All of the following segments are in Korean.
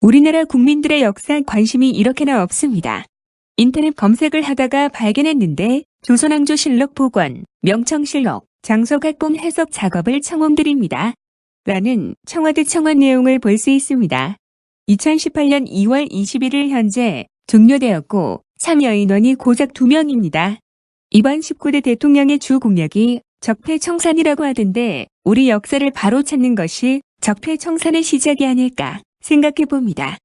우리나라 국민들의 역사 관심이 이렇게나 없습니다. 인터넷 검색을 하다가 발견했는데 조선왕조실록 복원, 명청실록, 장소각본 해석 작업을 청원드립니다. 라는 청와대 청원 내용을 볼 수 있습니다. 2018년 2월 21일 현재 종료되었고 참여 인원이 고작 2명입니다. 이번 19대 대통령의 주 공약이 적폐청산이라고 하던데 우리 역사를 바로 찾는 것이 적폐청산의 시작이 아닐까 생각해 봅니다.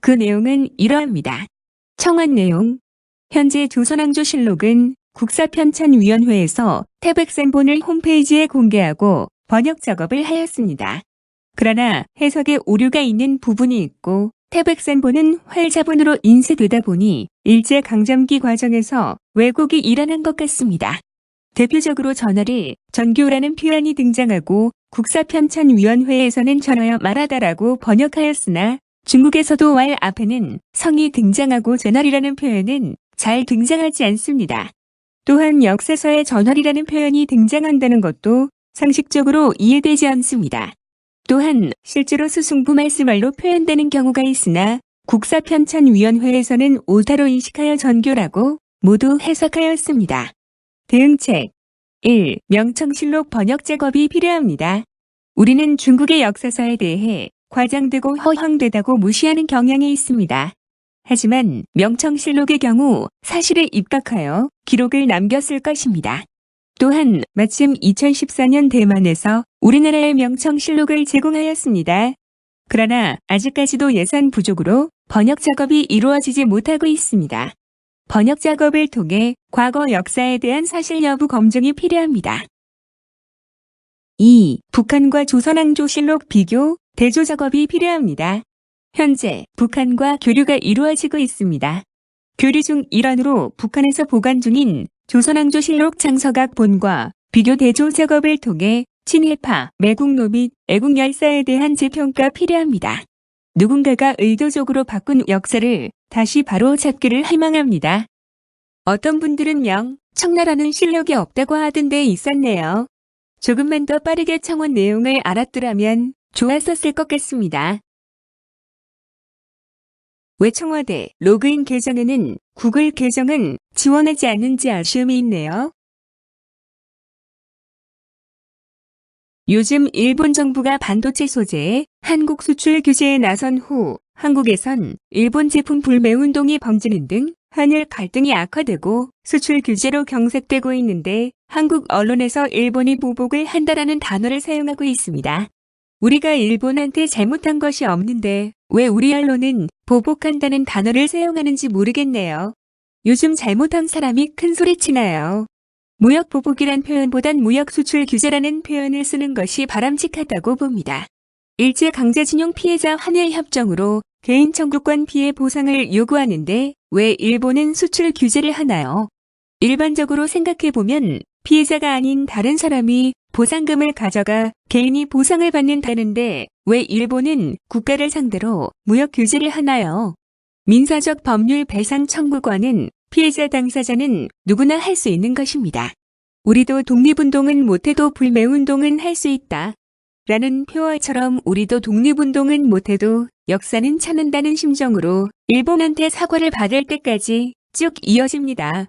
그 내용은 이러합니다. 청원 내용. 현재 조선왕조실록은 국사편찬위원회에서 태백센본을 홈페이지에 공개하고 번역 작업을 하였습니다. 그러나 해석에 오류가 있는 부분이 있고 태백센본은 활자본으로 인쇄되다 보니 일제강점기 과정에서 왜곡이 일어난 것 같습니다. 대표적으로 전화를 전교라는 표현이 등장하고 국사편찬위원회에서는 전하여 말하다라고 번역하였으나 중국에서도 왈 앞에는 성이 등장하고 전할이라는 표현은 잘 등장하지 않습니다. 또한 역사서에 전할이라는 표현이 등장한다는 것도 상식적으로 이해되지 않습니다. 또한 실제로 수승부 말씀말로 표현되는 경우가 있으나 국사편찬위원회에서는 오타로 인식하여 전교라고 모두 해석하였습니다. 대응책 1. 명청실록 번역 작업이 필요합니다. 우리는 중국의 역사서에 대해 과장되고 허황되다고 무시하는 경향이 있습니다. 하지만 명청실록의 경우 사실에 입각하여 기록을 남겼을 것입니다. 또한 마침 2014년 대만에서 우리나라의 명청실록을 제공하였습니다. 그러나 아직까지도 예산 부족으로 번역 작업이 이루어지지 못하고 있습니다. 번역 작업을 통해 과거 역사에 대한 사실 여부 검증이 필요합니다. 2. 북한과 조선왕조실록 비교, 대조 작업이 필요합니다. 현재 북한과 교류가 이루어지고 있습니다. 교류 중 일환으로 북한에서 보관 중인 조선왕조실록 장서각 본과 비교 대조 작업을 통해 친일파, 매국노 및 애국 열사에 대한 재평가 필요합니다. 누군가가 의도적으로 바꾼 역사를 다시 바로 잡기를 희망합니다. 어떤 분들은 명, 청나라는 실력이 없다고 하던 데 있었네요. 조금만 더 빠르게 청원 내용을 알았더라면 좋았었을 것 같습니다. 왜 청와대 로그인 계정에는 구글 계정은 지원하지 않는지 아쉬움이 있네요. 요즘 일본 정부가 반도체 소재의 한국 수출 규제에 나선 후 한국에선 일본 제품 불매 운동이 번지는 등 한일 갈등이 악화되고 수출 규제로 경색되고 있는데 한국 언론에서 일본이 보복을 한다라는 단어를 사용하고 있습니다. 우리가 일본한테 잘못한 것이 없는데 왜 우리 언론은 보복한다는 단어를 사용하는지 모르겠네요. 요즘 잘못한 사람이 큰 소리 치나요. 무역 보복이란 표현보단 무역 수출 규제라는 표현을 쓰는 것이 바람직하다고 봅니다. 일제 강제징용 피해자 한일 협정으로 개인 청구권 피해 보상을 요구하는데 왜 일본은 수출 규제를 하나요? 일반적으로 생각해보면 피해자가 아닌 다른 사람이 보상금을 가져가 개인이 보상을 받는다는데 왜 일본은 국가를 상대로 무역 규제를 하나요? 민사적 법률 배상 청구권은 피해자 당사자는 누구나 할 수 있는 것입니다. 우리도 독립운동은 못해도 불매운동은 할 수 있다. 라는 표어처럼 우리도 독립운동은 못해도 역사는 찾는다는 심정으로 일본한테 사과를 받을 때까지 쭉 이어집니다.